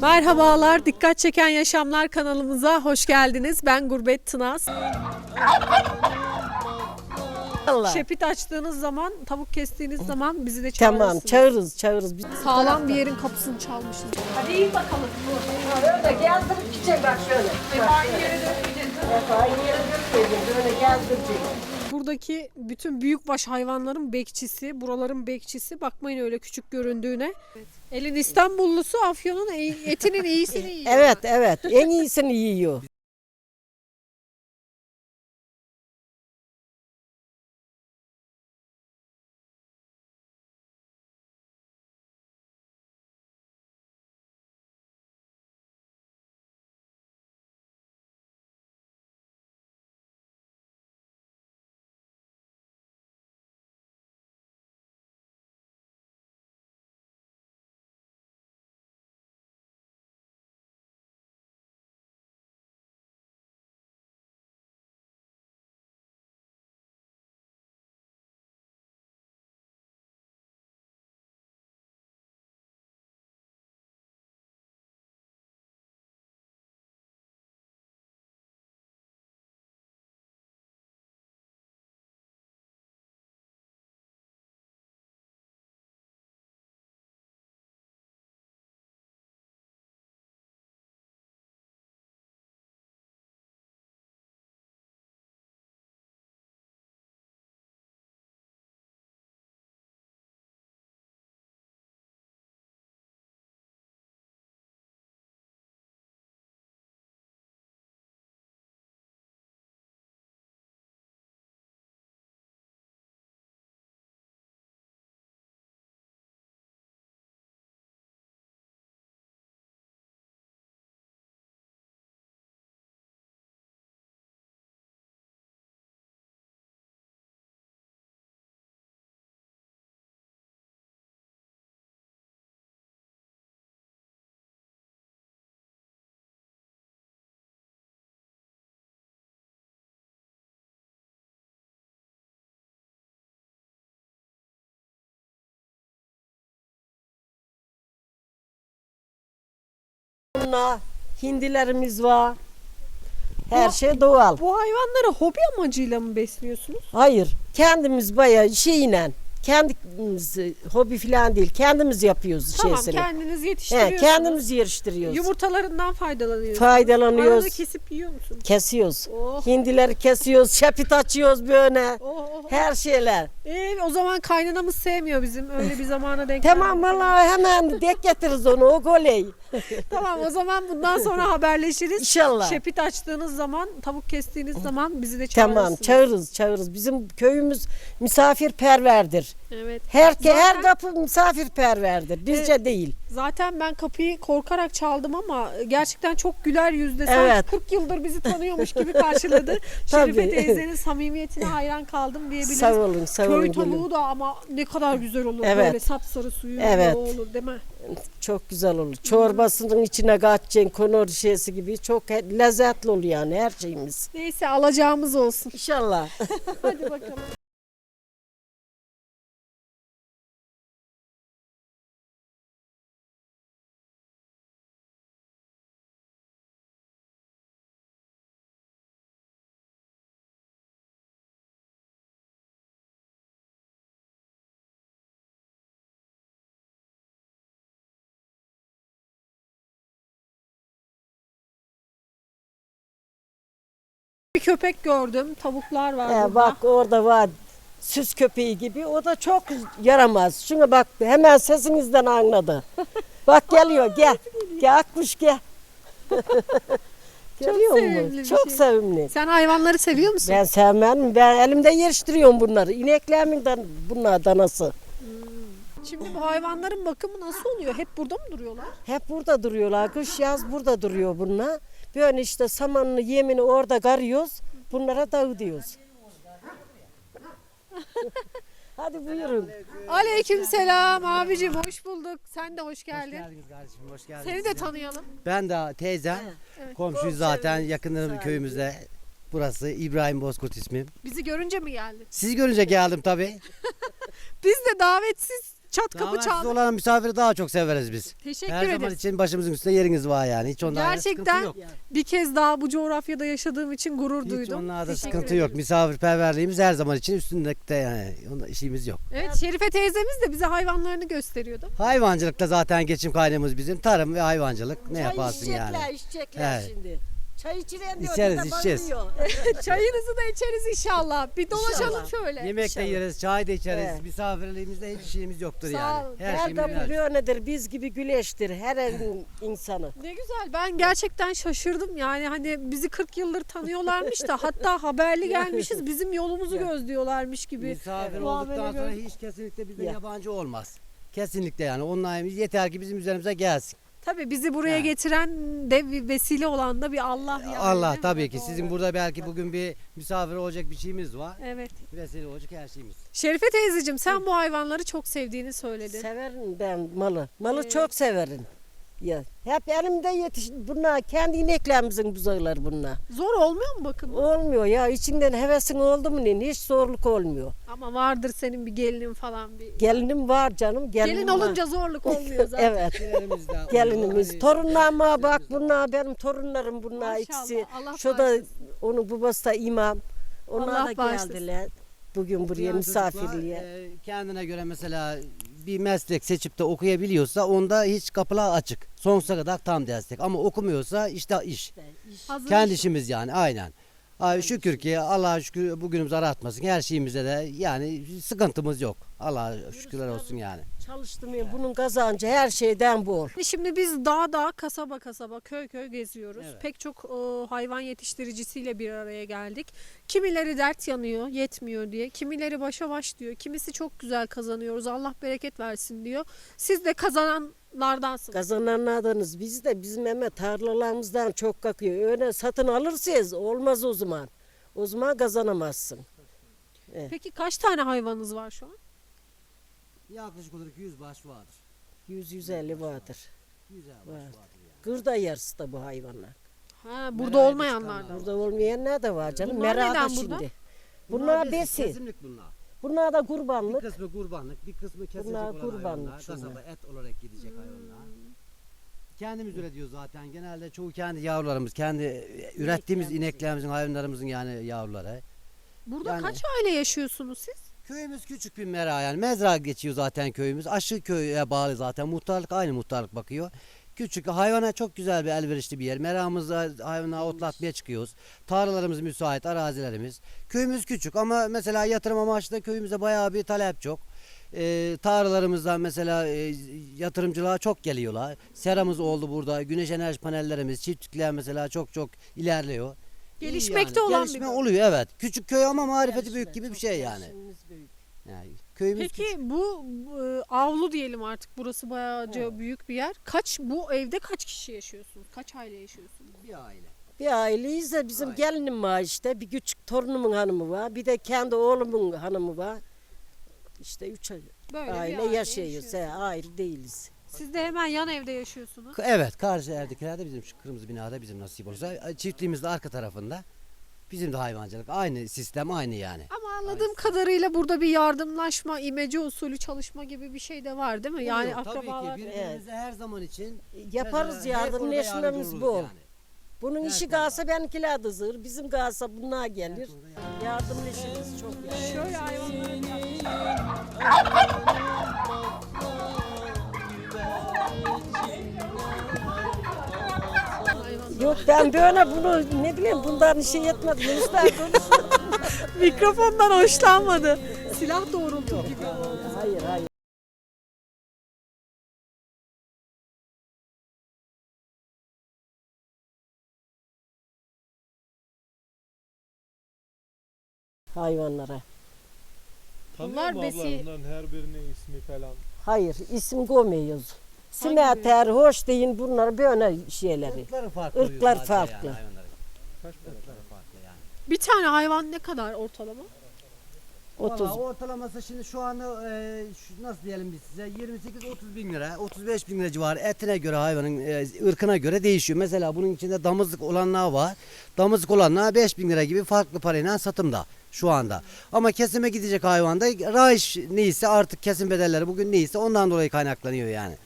Merhabalar, Dikkat Çeken Yaşamlar kanalımıza hoş geldiniz. Ben Gurbet Tınaz. Allah. Şepit açtığınız zaman, tavuk kestiğiniz zaman bizi de çağırırsınız. Tamam çağırırız çağırırız. Biz Sağlam bir yerin kapısını çalmışız. Hadi iyi bakalım. Öyle gezdirip gidecek bak şöyle. Aynı yere dönmeyeceğiz. Aynı yere dönmeyeceğiz. Böyle gezdirecek. Buradaki bütün büyükbaş hayvanların bekçisi, buraların bekçisi. Bakmayın öyle küçük göründüğüne. Elin İstanbullusu Afyon'un e- etinin iyisini yiyor. Evet evet en iyisini yiyor. Bununla hindilerimiz var. Her şey doğal. Bu hayvanları hobi amacıyla mı besliyorsunuz? Hayır kendimiz bayağı şeyle kendimiz hobi falan değil kendimiz yapıyoruz Tamam şeysini. kendiniz He, yetiştiriyorsunuz. kendimiz yetiştiriyoruz. Yumurtalarından faydalanıyorsunuz. Faydalanıyoruz. Arada kesip yiyor musun? Kesiyoruz. Oh. Hindileri kesiyoruz, şapit açıyoruz böyle. Oh, oh. Her şeyler. Ee, o zaman kaynanamız sevmiyor bizim. Öyle bir zamana denk Tamam geldik. vallahi hemen dek getiririz onu o goley. Tamam o zaman bundan sonra haberleşiriz. İnşallah. Şepit açtığınız zaman, tavuk kestiğiniz zaman bizi de çağırırsınız. Tamam çağırırız çağırırız. Bizim köyümüz misafirperverdir. Evet. Her Zaten- her kapı misafirperverdir. Bizce Evet. değil. Zaten ben kapıyı korkarak çaldım ama gerçekten çok güler yüzle. Sanki Evet. 40 yıldır bizi tanıyormuş gibi karşıladı. Şerife teyzenin samimiyetine hayran kaldım diyebiliriz. Sağ olun, sağ Köy olun. tavuğu gelin. da ama ne kadar güzel olur. Evet. Böyle sapsarı suyu Evet. olur değil mi? Çok güzel olur. Çorbasının içine katacaksın konor şeysi gibi çok lezzetli oluyor yani her şeyimiz. Neyse alacağımız olsun. İnşallah. Hadi bakalım. Köpek gördüm. Tavuklar var He, burada. bak orada var süs köpeği gibi. O da çok yaramaz. Şuna bak hemen sesinizden anladı. Bak geliyor gel. Gel akmış gel. Görüyor sevimli musun? bir Çok şey. sevimli. Sen hayvanları seviyor musun? Ben sevmem. Ben elimde yetiştiriyorum bunları. İneklerimin dan bunlar danası. Şimdi bu hayvanların bakımı nasıl oluyor? Hep burada mı duruyorlar? Hep burada duruyorlar. Kış yaz burada duruyor bunlar. Böyle işte samanını yemini orada karıyoruz. Bunlara dağıtıyoruz. Hadi buyurun. Aleyküm selam abicim hoş bulduk. Sen de hoş geldin. geldiniz kardeşim, hoş geldiniz. Seni de tanıyalım. Ben de teyzem, komşuyuz zaten yakınlarım köyümüzde. Burası İbrahim Bozkurt ismim. Bizi görünce mi geldin? Sizi görünce geldim tabii. Biz de davetsiz çat kapı Davetsiz çaldık. olan misafiri daha çok severiz biz. Teşekkür Her zaman ederiz. için başımızın üstünde yeriniz var yani. Hiç onlarda Gerçekten sıkıntı yok. bir kez daha bu coğrafyada yaşadığım için gurur Hiç duydum. onlarda Teşekkür sıkıntı ederim. yok. Misafirperverliğimiz her zaman için üstünlükte yani. Onda işimiz yok. Evet Şerife teyzemiz de bize hayvanlarını gösteriyordu. Hayvancılıkta zaten geçim kaynağımız bizim. Tarım ve hayvancılık. Ne Çay yaparsın içecekler, yani? içecekler Evet. şimdi. Çay içiren diyor. İçeriz, içeceğiz. Çayınızı da içeriz inşallah. Bir dolaşalım İnşallah. şöyle. Yemek de İnşallah. yeriz, çay da içeriz. Evet. Misafirliğimizde hiç şeyimiz yoktur Sağ yani. olun. Her Her şeyimiz de bu helal. böyledir. Biz gibi güleştir her evin insanı. Ne güzel. Ben gerçekten şaşırdım. Yani hani bizi 40 yıldır tanıyorlarmış da hatta haberli gelmişiz. Bizim yolumuzu gözlüyorlarmış gibi. Misafir muamele olduktan sonra hiç kesinlikle bizden Ya. yabancı olmaz. Kesinlikle yani. Onlar yeter ki bizim üzerimize gelsin. Tabii bizi buraya Ha. getiren de bir vesile olan da bir Allah yani. Allah tabii ki. Sizin burada belki bugün bir misafir olacak bir şeyimiz var. Evet. Vesile olacak her şeyimiz. Şerife teyzeciğim sen bu hayvanları çok sevdiğini söyledin. Severim ben malı. Malı Evet. çok severim. Ya hep elimde yetiş bunlar kendi ineklerimizin buzağıları bunlar. Zor olmuyor mu bakım? Olmuyor ya içinden hevesin oldu mu ne hiç zorluk olmuyor. Ama vardır senin bir gelinin falan bir. Gelinim var canım gelinim Gelin var. olunca zorluk olmuyor zaten. evet. Gelinimiz Gelinimiz. Torunlarıma bak bunlar benim torunlarım bunlar Maşallah, ikisi. Allah Şu da onun babası da imam. Onlar Allah da bağışlasın. geldiler. Bugün buraya misafirliğe. e, kendine göre mesela bir meslek seçip de okuyabiliyorsa onda hiç kapılar açık. Sonsuza kadar tam destek. Ama okumuyorsa işte iş. Hazır Kendi iş- işimiz yani aynen. Ay şükür ki Allah'a şükür bugünümüz aratmasın. Her şeyimizde de yani sıkıntımız yok. Allah'a şükürler olsun yani. Çalıştım ya bunun kazancı her şeyden bol. Şimdi biz dağ dağ, kasaba kasaba, köy köy geziyoruz. Evet. Pek çok e, hayvan yetiştiricisiyle bir araya geldik. Kimileri dert yanıyor, yetmiyor diye. Kimileri başa baş diyor. Kimisi çok güzel kazanıyoruz. Allah bereket versin diyor. Siz de kazananlardansınız. Kazananlardanız biz de bizim eme tarlalarımızdan çok kakıyor. Öyle satın alırsınız olmaz o zaman. O zaman kazanamazsın. Peki kaç tane hayvanınız var şu an? Yaklaşık olarak 100 baş vardır. 100-150 vardır. 100 baş Var. vardır yani. Burada yarısı da bu hayvanlar. Ha, burada Merayda olmayanlar da. çıkanlar. Burada olmayanlar da var canım. Bunlar Merada neden şimdi. burada? Bunlar besin, besi. Kesimlik bunlar. Bunlar da Bir kurbanlık. kısmı kurbanlık, bir kısmı kesilecek Bunlar olan kurbanlık hayvanlar. şunlar. Kasaba et olarak gidecek hayvanlar. Kendimiz üretiyoruz zaten. Genelde çoğu kendi yavrularımız, kendi ürettiğimiz İneklerimizin. ineklerimizin, hayvanlarımızın yani yavruları. Burada Yani- kaç aile yaşıyorsunuz siz? Köyümüz küçük bir mera yani. Mezra geçiyor zaten köyümüz. Aşı köye bağlı zaten. Muhtarlık aynı muhtarlık bakıyor. Küçük hayvana çok güzel bir elverişli bir yer. Meramızda hayvanları otlatmaya çıkıyoruz. Tarlalarımız müsait, arazilerimiz. Köyümüz küçük ama mesela yatırım amaçlı köyümüze bayağı bir talep çok. Ee, tarlalarımızdan mesela e, yatırımcılığa çok geliyorlar. Seramız oldu burada. Güneş enerji panellerimiz, çiftlikler mesela çok çok ilerliyor. Gelişmekte yani. olan bir Gelişme bölge. oluyor evet. Küçük köy ama marifeti Gelişme, büyük gibi bir çok şey yani. gelişimimiz büyük. yani köyümüz Peki küçük. bu e, avlu diyelim artık burası bayağıca büyük bir yer. Kaç bu evde kaç kişi yaşıyorsunuz? Kaç aile yaşıyorsunuz? bir aile. Bir aileyiz de bizim Aynen. gelinim var işte. Bir küçük torunumun hanımı var. Bir de kendi oğlumun hanımı var. İşte üç Böyle aile, bir aile yaşıyoruz. He, ayrı değiliz. Siz de hemen yan evde yaşıyorsunuz. Evet karşı evdekilerde bizim şu kırmızı binada bizim nasip olursa çiftliğimiz de arka tarafında. Bizim de hayvancılık aynı sistem aynı yani. Ama anladığım kadarıyla burada bir yardımlaşma, imece usulü çalışma gibi bir şey de var değil mi? Yani Oluyor, akrabalar. Tabii ki birbirimize her zaman için Yaparız her yardımcı yardımlaşmamız oluruz bol. yani. Bunun Her işi kalsa benimkiler de zır. Bizim kalsa bunlar gelir. yardımcı. Yardımlaşırız çok yani. Şöyle hayvanların Hayvanlar. Yok ben böyle bunu ne bileyim bundan işe yetmedi. Yunuslar konuşuyor. Mikrofondan hoşlanmadı. Silah doğrultur gibi. hayır hayır. Hayvanlara. Bunlar Tanıyor mu abla besi- bunların her birinin ismi falan? Hayır isim koymuyoruz. Simeter, hoş deyin bunlar böyle şeyleri. Irkları farklı. Irklar farklı. Yani, hayvanların. Irkları farklı yani. Bir tane hayvan ne kadar ortalama? 30. Valla ortalaması şimdi şu anda e, şu, nasıl diyelim biz size 28-30 bin lira 35 bin lira civarı etine göre hayvanın e, ırkına göre değişiyor. Mesela bunun içinde damızlık olanlar var. Damızlık olanlar 5 bin lira gibi farklı parayla satımda şu anda. Ama kesime gidecek hayvanda raiş neyse artık kesim bedelleri bugün neyse ondan dolayı kaynaklanıyor yani.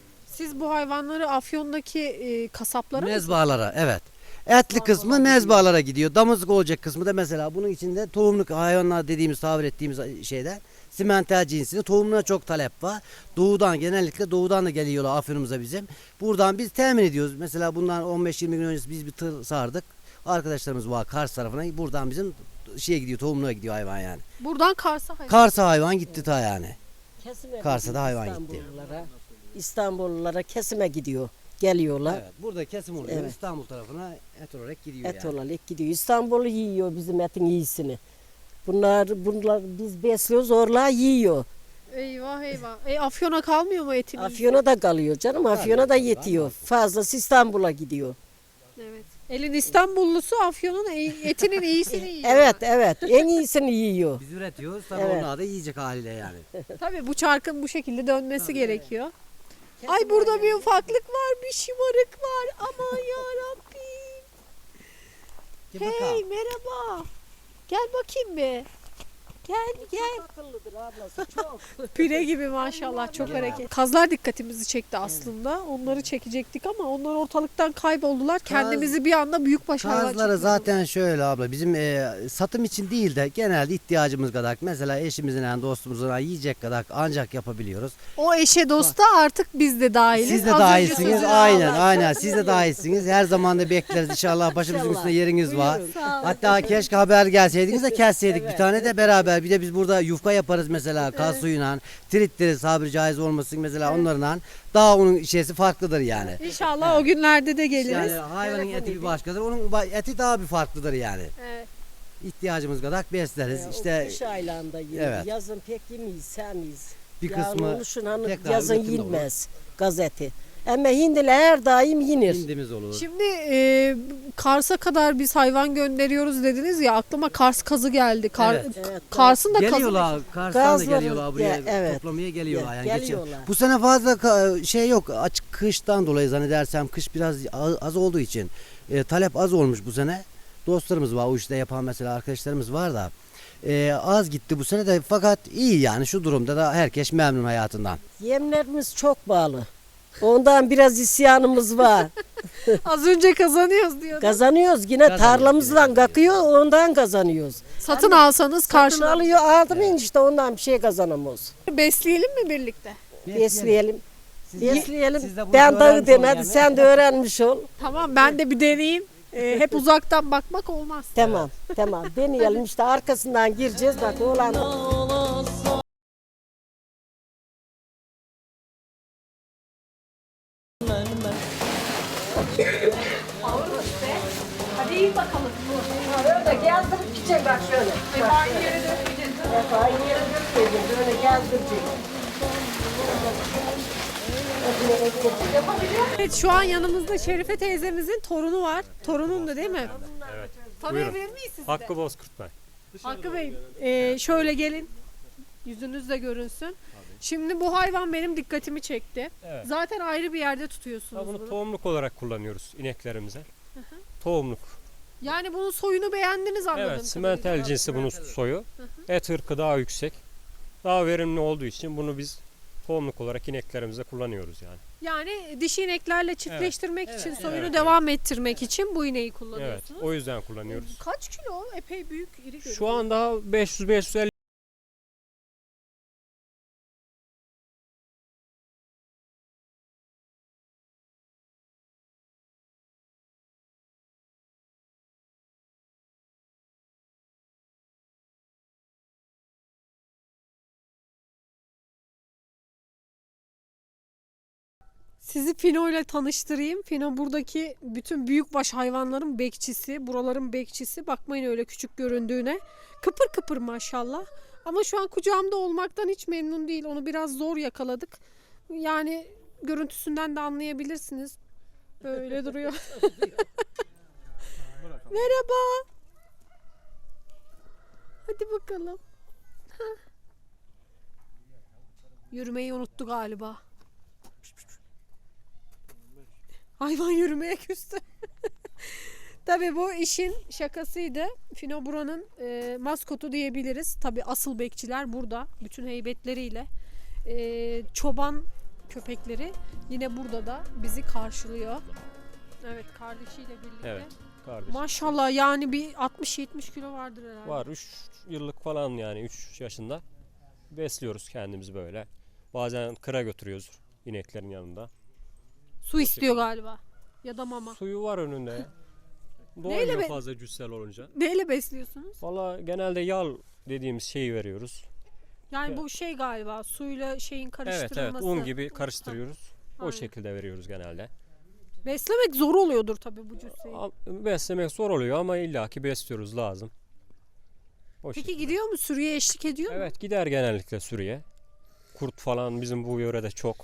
Siz bu hayvanları Afyon'daki e, kasaplara mı Mezbalara evet. Etli kısmı mezbalara gidiyor. Damızlık olacak kısmı da mesela bunun içinde tohumluk hayvanlar dediğimiz tabir ettiğimiz şeyden simental cinsinde tohumuna çok talep var. Doğudan genellikle doğudan da geliyorlar Afyon'umuza bizim. Buradan biz temin ediyoruz. Mesela bundan 15-20 gün önce biz bir tır sardık. Arkadaşlarımız var Kars tarafına. Buradan bizim şeye gidiyor tohumluğa gidiyor hayvan yani. Buradan Kars'a hayvan. Kars'a hayvan gitti ta yani. Kesime Kars'a da hayvan gitti. İstanbullulara. İstanbullulara kesime gidiyor. Geliyorlar. Evet, burada kesim oluyor. Evet. İstanbul tarafına et olarak gidiyor Et yani. olarak gidiyor. İstanbul'u yiyor bizim etin iyisini. Bunlar bunlar biz besliyoruz orla yiyor. Eyvah eyvah. E Afyon'a kalmıyor mu etin? iyisi? Afyon'a da kalıyor canım. Afyon'a da yetiyor. Fazlası İstanbul'a gidiyor. Evet. Elin İstanbullusu Afyon'un e- etinin iyisini yiyor. Evet evet en iyisini yiyor. Biz üretiyoruz tabii Evet. onlar da yiyecek haliyle yani. Tabii bu çarkın bu şekilde dönmesi gerekiyor. Ay burada bir ufaklık var, bir şımarık var. Aman ya Rabbim. Hey merhaba. Gel bakayım bir. Gel gel. Akıllıdır ablası çok. Pire gibi maşallah çok hareket. Kazlar dikkatimizi çekti aslında. Onları çekecektik ama onlar ortalıktan kayboldular. Kendimizi bir anda büyükbaş hayvan Kazları zaten şöyle abla bizim e, satım için değil de genelde ihtiyacımız kadar mesela eşimizin yani dostumuzun yani yiyecek kadar ancak yapabiliyoruz. O eşe dosta artık biz de dahiliz. Siz de Az önce dahilsiniz sözünü aynen aynen siz de dahilsiniz her zaman da bekleriz inşallah başımızın üstünde yeriniz var. Hatta keşke haber gelseydiniz de kesseydik bir tane de beraber bir de biz burada yufka yaparız mesela kaz suyuyla tritleriz sabri caiz olmasın mesela onlarla daha onun şeysi farklıdır yani. İnşallah o günlerde de geliriz. Yani hayvanın eti bir başkadır onun eti daha bir farklıdır yani. Evet. İhtiyacımız kadar besleriz Ee, işte kış aylarında yiyor. Evet. Yazın pek yemeyiz, sevmeyiz. bir kısmı oluşun hani tekrar yazın yenmez gazeti. Ama hindiler her daim yenir. hindimiz olur. Şimdi e, Kars'a kadar biz hayvan gönderiyoruz dediniz ya aklıma Kars kazı geldi. Kar, Evet. Evet, Kars'ın da kazı. Geliyorlar Kars'tan da Gazları- geliyorlar buraya Ya, evet. toplamaya geliyorlar Ya, yani geçen- geliyorlar. Bu sene fazla ka- şey yok açık kıştan dolayı zannedersem kış biraz az, az olduğu için e, talep az olmuş bu sene. Dostlarımız var o işte yapan mesela arkadaşlarımız var da e, az gitti bu sene de fakat iyi yani şu durumda da herkes memnun hayatından. Yemlerimiz çok bağlı. Ondan biraz isyanımız var. Az önce kazanıyoruz diyor. Kazanıyoruz yine tarlamızdan kakıyor ondan kazanıyoruz. Satın alsanız Satın karşılığında. alıyor aldım işte ondan bir şey kazanamıyoruz. Besleyelim mi birlikte? Besleyelim. Siz- Besleyelim. siz de bunu Ben dağı öğrenmiş den olun hadi yani. sen de öğrenmiş ol. Tamam ben de bir deneyeyim. E, hep uzaktan bakmak olmaz. Tamam tamam deneyelim işte arkasından gireceğiz bak oğlan. İyi bakalım. Öyle gezdirip gidecek bak şöyle. Hep aynı yere dönmeyeceğiz. Hep aynı yere dökmeyeceğiz böyle gezdirecek. Evet şu an yanımızda Şerife teyzemizin torunu var. Torunun da değil mi? Evet. Tanıyabilir miyiz sizi? Hakkı Bozkurt ben. Hakkı Bey e, şöyle gelin. Yüzünüz de görünsün. Şimdi bu hayvan benim dikkatimi çekti. Evet. Zaten ayrı bir yerde tutuyorsunuz bunu bunu. tohumluk olarak kullanıyoruz ineklerimize. Tohumluk. Yani bunun soyunu beğendiniz anladım. Evet, simental cinsi bunun soyu. Et hırkı daha yüksek. Daha verimli olduğu için bunu biz tohumluk olarak ineklerimize kullanıyoruz yani. Yani dişi ineklerle çiftleştirmek için, soyunu evet, devam ettirmek için bu ineği Evet, kullanıyorsunuz. o yüzden kullanıyoruz. Kaç kilo? Epey büyük, iri görünüyor. Şu an daha 500-550 Sizi Fino ile tanıştırayım. Fino buradaki bütün büyükbaş hayvanların bekçisi, buraların bekçisi. Bakmayın öyle küçük göründüğüne. Kıpır kıpır maşallah. Ama şu an kucağımda olmaktan hiç memnun değil. Onu biraz zor yakaladık. Yani görüntüsünden de anlayabilirsiniz. Böyle duruyor. Merhaba. Hadi bakalım. Yürümeyi unuttu galiba. Hayvan yürümeye küstü. Tabii bu işin şakasıydı. Fino buranın e, maskotu diyebiliriz. Tabii asıl bekçiler burada. Bütün heybetleriyle. E, çoban köpekleri yine burada da bizi karşılıyor. Evet kardeşiyle birlikte. Evet. Kardeşim. Maşallah yani bir 60-70 kilo vardır herhalde. Var 3 yıllık falan yani 3 yaşında. Besliyoruz kendimizi böyle. Bazen kıra götürüyoruz ineklerin yanında. Su istiyor galiba. Ya da mama. Suyu var önünde. Neyle be- fazla cüssel olunca. Neyle besliyorsunuz? Valla genelde yal dediğimiz şeyi veriyoruz. Yani bu şey galiba suyla şeyin Evet karıştırılması. evet un gibi karıştırıyoruz. O Aynen. şekilde veriyoruz genelde. Beslemek zor oluyordur tabii bu cüsseyi. Beslemek zor oluyor ama illaki besliyoruz lazım. O Peki şekilde. gidiyor mu? Sürüye eşlik ediyor mu? Evet gider genellikle sürüye. Kurt falan bizim bu yörede çok.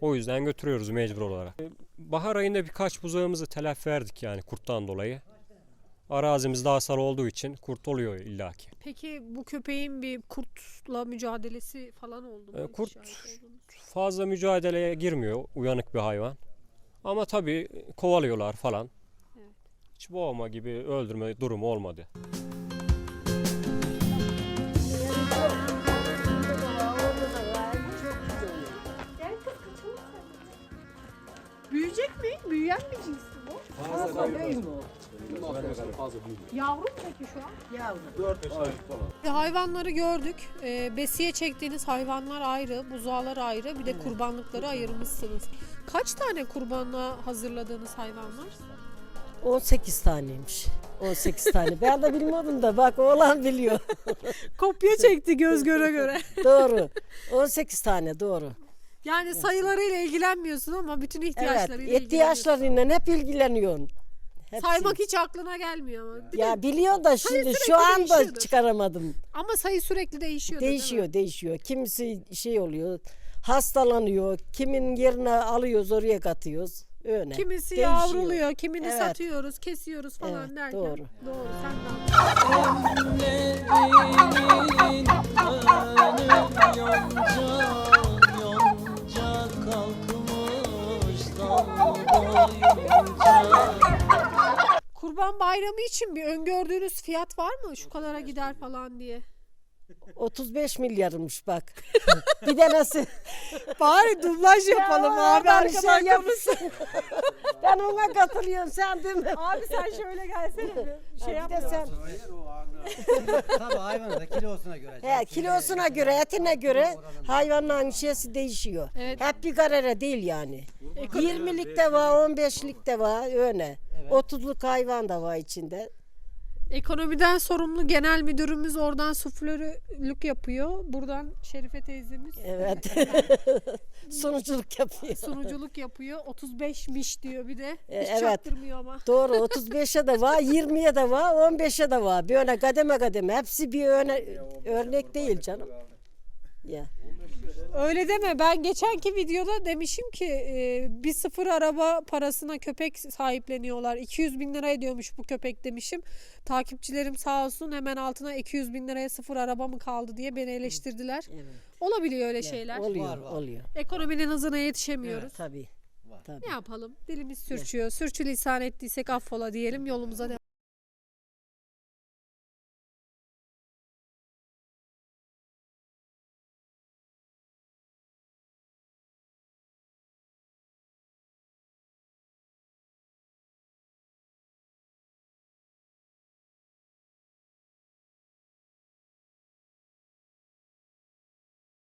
O yüzden götürüyoruz mecbur olarak. E, Bahar ayında birkaç buzağımızı telef verdik yani kurttan dolayı. Arazimiz daha sarı olduğu için kurt oluyor illaki. Peki bu köpeğin bir kurtla mücadelesi falan oldu mu? Ee, Hiç kurt-? Fazla mücadeleye girmiyor uyanık bir hayvan. Ama tabii kovalıyorlar falan. Evet. Hiç boğma gibi öldürme durumu olmadı. Büyüyecek mi? Büyüyen bir cins mi bu? Fazla değil mi o? Yavru mu peki şu an? Yavrum. Hayvanları gördük. Ee, besiye çektiğiniz hayvanlar ayrı, buzağlar ayrı, bir de kurbanlıkları ayırmışsınız. Kaç tane kurbanlığa hazırladığınız hayvanlar? 18 taneymiş. 18 tane. Ben de bilmiyordum da bak oğlan biliyor. Kopya çekti göz göre göre. doğru. 18 tane doğru. Yani sayılarıyla ilgilenmiyorsun ama bütün Evet. ihtiyaçlarıyla ilgileniyorsun. ihtiyaçlarıyla hep ilgileniyorsun. Hepsi. Saymak hiç aklına gelmiyor ama. değil mi? Ya biliyorsun da şimdi sürekli şu anda değişiyordur. çıkaramadım. Ama sayı sürekli değişiyor. Değişiyor, değişiyor. Kimisi şey oluyor, hastalanıyor. Kimin yerine alıyoruz, oraya katıyoruz. Öyle. Kimisi Değişiyor. yavruluyor, kimini Evet. satıyoruz, kesiyoruz falan Evet, derken. doğru. Doğru. Sen de haklısın. Yonca Kurban bayramı için bir öngördüğünüz fiyat var mı? Şu kadara gider falan diye. 35 milyarmış bak. bir de nasıl? Bari dublaj yapalım abi arkadan şey konuş. ben ona katılıyorum sen değil mi? Abi sen şöyle gelsene bir şey bir de sen Tabii hayvanın da kilosuna göre. he, kilosuna göre, etine göre hayvanların şeysi değişiyor. Evet. Hep bir karara değil yani. 20'lik de var, 15'lik de var öyle. 30'luk hayvan da var içinde. Ekonomiden sorumlu genel müdürümüz oradan suflörlük yapıyor. Buradan Şerife teyzemiz Evet. Sunuculuk yapıyor. sunuculuk yapıyor. 35'miş diyor bir de. E, Hiç evet. çaktırmıyor ama. Doğru 35'e de var, 20'ye de var, 15'e de var. Böyle kademe kademe. Hepsi bir öne, örnek değil canım. Ya. Öyle deme. Ben geçenki videoda demişim ki e, bir sıfır araba parasına köpek sahipleniyorlar. 200 bin lira ediyormuş bu köpek demişim. Takipçilerim sağ olsun hemen altına 200 bin liraya sıfır araba mı kaldı diye beni eleştirdiler. Olabiliyor öyle şeyler. Oluyor, Var, var. oluyor. Ekonominin hızına yetişemiyoruz. Tabii. Tabii. Ne yapalım? Dilimiz sürçüyor. Sürçülisan ettiysek affola diyelim yolumuza devam.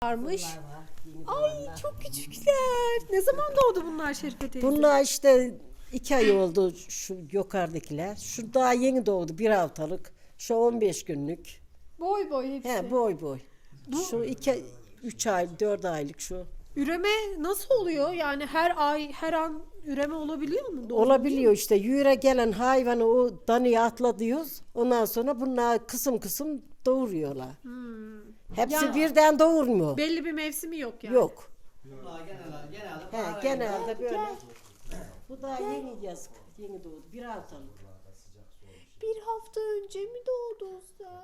Varmış. Ay çok küçükler. Ne zaman doğdu bunlar Şerife teyze? Bunlar işte iki ay oldu şu yukarıdakiler. Şu daha yeni doğdu bir haftalık. Şu 15 günlük. Boy boy hepsi. He boy boy. Şu iki, üç ay, dört aylık şu. Üreme nasıl oluyor? Yani her ay, her an üreme olabiliyor mu? Doğru Olabiliyor işte yüre gelen hayvanı o danıya atlatıyoruz. Ondan sonra bunlar kısım kısım doğuruyorlar. Hepsi. Ya- birden doğurmuyor. Belli bir mevsimi yok yani. Yok. Genelde, genelde He, genelde böyle. Bu da yeni yazık. Yeni doğdu. Bir haftalık. Bir hafta önce mi doğdu Oster?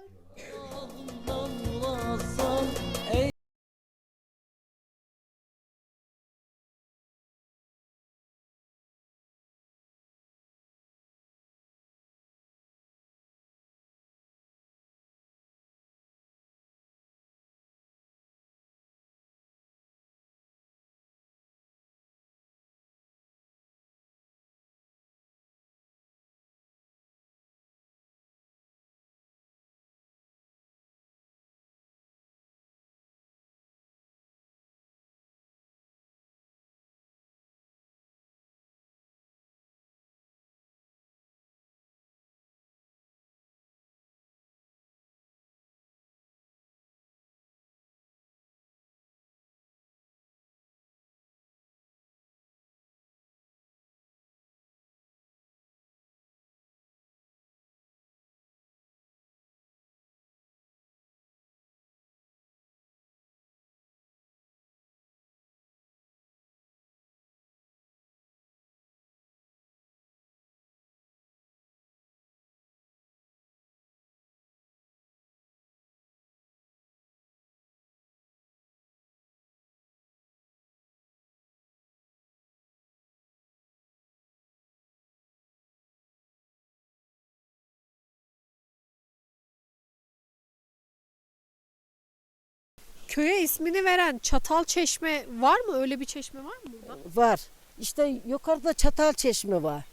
Köye ismini veren Çatal Çeşme var mı? Öyle bir çeşme var mı burada? Var. İşte yukarıda Çatal Çeşme var.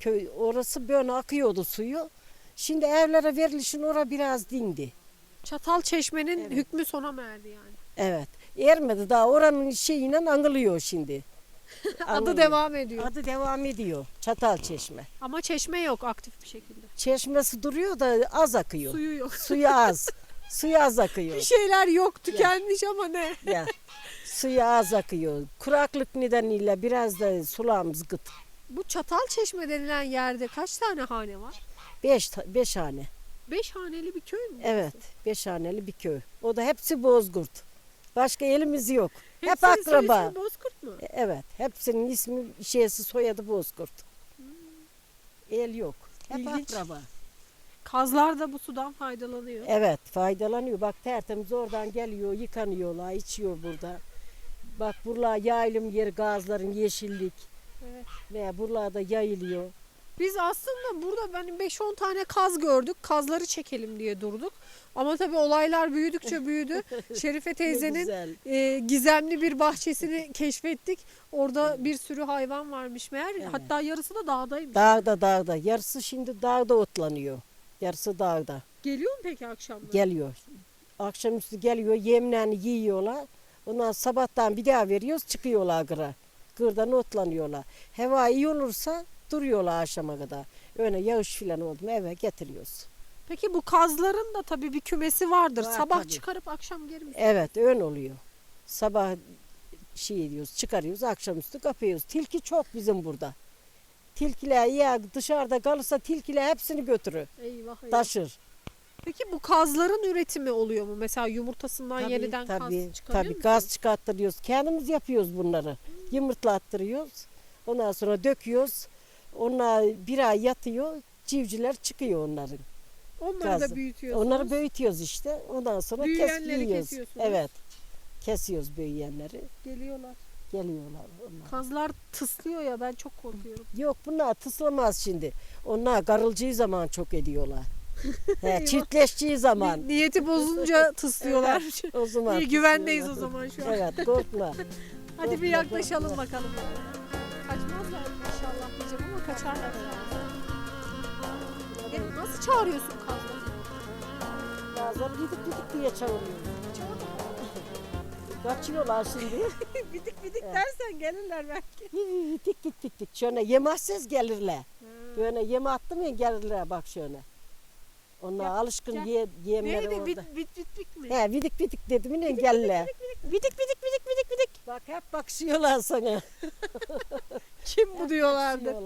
Köy orası böyle akıyordu suyu. Şimdi evlere verilişin ora biraz dindi. Çatal Çeşme'nin Evet. hükmü sona mı erdi yani? Evet. Ermedi daha oranın şeyiyle anılıyor şimdi. Adı Anılıyor. devam ediyor. Adı devam ediyor. Çatal Çeşme. Ama çeşme yok aktif bir şekilde. Çeşmesi duruyor da az akıyor. Suyu yok. Suyu az. Suyu az Bir akıyor. şeyler yok tükenmiş ama ne? ya. Suyu az akıyor. Kuraklık nedeniyle biraz da sulamız gıt. Bu Çatal Çeşme denilen yerde kaç tane hane var? Beş, ta- beş hane. Beş haneli bir köy mü? Evet. Beş haneli bir köy. O da hepsi Bozkurt. Başka elimiz yok. Hep Hepsinin soy akraba. ismi Bozkurt mu? Evet. Hepsinin ismi şeysi soyadı Bozkurt. El yok. Hep İlginç. akraba. Kazlar da bu sudan faydalanıyor. Evet faydalanıyor. Bak tertemiz oradan geliyor, yıkanıyorlar, içiyor burada. Bak buralar yaylım yeri gazların yeşillik Evet. ve buralarda yayılıyor. Biz aslında burada ben 5-10 tane kaz gördük. Kazları çekelim diye durduk. Ama tabii olaylar büyüdükçe büyüdü. Şerife teyzenin e, gizemli bir bahçesini keşfettik. Orada bir sürü hayvan varmış meğer. Evet. Hatta yarısı da dağdaymış. Dağda dağda. Yarısı şimdi dağda otlanıyor. Yarısı dağda. Geliyor mu peki akşamları? Geliyor. Akşamüstü geliyor, yemlerini yiyorlar. Ondan sabahtan bir daha veriyoruz, çıkıyorlar gıra. Gırdan otlanıyorlar. Hava iyi olursa duruyorlar akşama kadar. Öyle yağış filan oldu mu eve getiriyoruz. Peki bu kazların da tabii bir kümesi vardır. Var Sabah tabii. çıkarıp akşam geri mi? Evet öyle oluyor. Sabah şey ediyoruz, çıkarıyoruz, akşamüstü kapıyoruz. Tilki çok bizim burada. Tilkiler ya dışarıda kalırsa tilkiler hepsini götürür, Eyvah eyvah. taşır. Peki bu kazların üretimi oluyor mu? Mesela yumurtasından Tabii, yeniden tabii, kaz çıkarıyor tabii musunuz? gaz çıkarttırıyoruz. Kendimiz yapıyoruz bunları. Yumurtlattırıyoruz. Ondan sonra döküyoruz. Onlar bir ay yatıyor. Civciler çıkıyor onların. Onları da büyütüyorsunuz. Onları büyütüyoruz işte. Ondan sonra kes Büyüyenleri yiyoruz. kesiyorsunuz. Evet. Kesiyoruz büyüyenleri. Geliyorlar. Geliyorlar onlar. Kazlar tıslıyor ya ben çok korkuyorum. Yok bunlar tıslamaz şimdi. Onlar garılcığı zaman çok ediyorlar. He, çiftleştiği zaman. Ni- Niyeti bozunca tıslıyorlar. O zaman İyi güvendeyiz o zaman şu an. Evet korkma. Hadi bir yaklaşalım bakalım. Kaçmazlar inşallah diyeceğim ama kaçarlar herhalde. Nasıl çağırıyorsun kazları? Bazıları bidik bidik diye çağırıyoruz. Kaçıyorlar şimdi. bidik bidik Evet. dersen gelirler belki. Dik dik dik dik. Şöyle yemezsiz gelirler. Böyle yeme attım ya gelirler bak şöyle. Onlar Gel, alışkın gel. ye, yemleri Neydi orada. bit bit bit bit mi? He vidik vidik dedim yine gelirler. Bidik bidik bidik bidik bidik. Bak hep bakışıyorlar sana. Kim bu diyorlardı.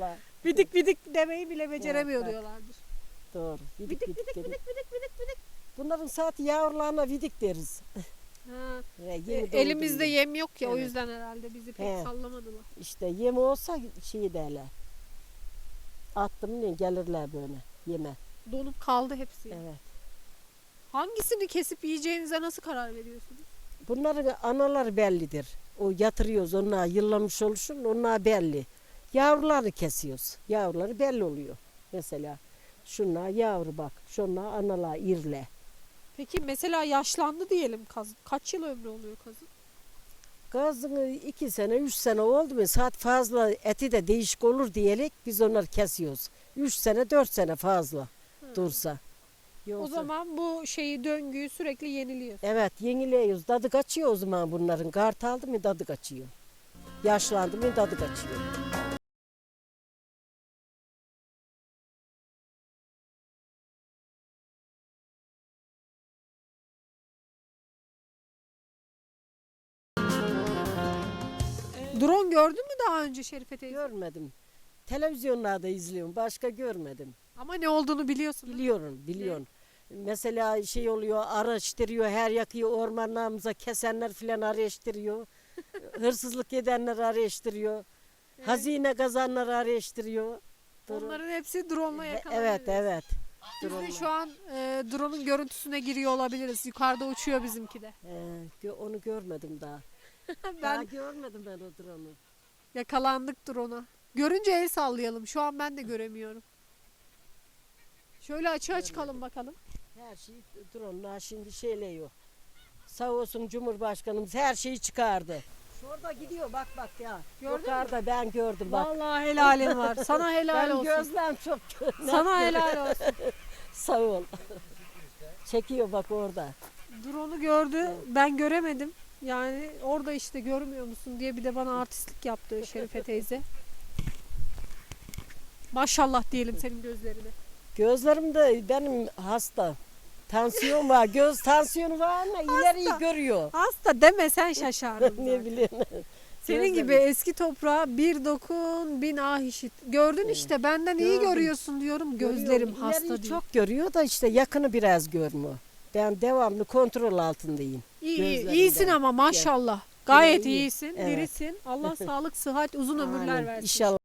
Bidik bidik demeyi bile beceremiyor bak. diyorlardır. Doğru. Bidik bidik dedim. bidik bidik bidik bidik. Bunların saati yavrularına vidik deriz. Ha. He, E, yeni elimizde yem yok ya o Evet. yüzden herhalde bizi pek He. sallamadılar. İşte yem olsa şey derler. Attım ne gelirler böyle yeme. Donup kaldı hepsi. Evet. Hangisini kesip yiyeceğinize nasıl karar veriyorsunuz? Bunların anaları bellidir. O yatırıyoruz onlar yıllamış oluşun onlar belli. Yavruları kesiyoruz. Yavruları belli oluyor. Mesela şunlar yavru bak. Şunlar analar irle. Peki mesela yaşlandı diyelim kaz. Kaç yıl ömrü oluyor kazın? Gazını iki sene, üç sene oldu mu saat fazla eti de değişik olur diyerek biz onları kesiyoruz. Üç sene, dört sene fazla dursa. O Yoksa- zaman bu şeyi döngüyü sürekli yeniliyor. Evet yenileyiyoruz. Tadı kaçıyor o zaman bunların. Kart aldı mı tadı kaçıyor. Yaşlandı mı tadı kaçıyor. Drone gördün mü daha önce Şerife teyze? Görmedim. Televizyonlarda izliyorum. Başka görmedim. Ama ne olduğunu biliyorsun. değil mi? Biliyorum, biliyorum. Mesela şey oluyor, araştırıyor, her yakıyı ormanlarımıza kesenler filan araştırıyor. Hırsızlık edenler araştırıyor. Hazine kazanlar araştırıyor. Dur- Onların hepsi drone ile E- yakalanıyor. Evet, evet. Biz de Drone'la. şu an e, drone'un görüntüsüne giriyor olabiliriz. Yukarıda uçuyor bizimki de. Ee, gö- onu görmedim daha. Daha ben görmedim ben o drone'u. yakalandık drone'a. Görünce el sallayalım. Şu an ben de göremiyorum. Şöyle açığa çıkalım bakalım. Her şey drone'la şimdi şeyle yok. Sağ olsun Cumhurbaşkanımız her şeyi çıkardı. Şurada gidiyor bak bak ya. Gördün mü? Yukarıda ben gördüm bak. Vallahi helalim var. Sana helal Benim olsun. gözlem çok Sana helal olsun. Sağ ol. Çekiyor bak orada. Drone'u gördü. Ben göremedim. Yani orada işte görmüyor musun diye bir de bana artistlik yaptı Şerife teyze. Maşallah diyelim senin gözlerine. Gözlerim de benim hasta. Tansiyon var. Göz tansiyonu var ama ileriyi görüyor. Hasta deme sen şaşardın. ne zaten. bileyim. Senin Gözlerim- gibi eski toprağa bir dokun bin ah işit. Gördün işte benden iyi Gördüm. görüyorsun diyorum. Gözlerim Görüyor, hasta ileriyi diyor. çok görüyor da işte yakını biraz görmüyor. Ben devamlı kontrol altındayım. İyi, iyisin ama maşallah. Gayet İyi, iyi. iyisin, Evet. dirisin. Allah sağlık, sıhhat, uzun ömürler versin. İnşallah.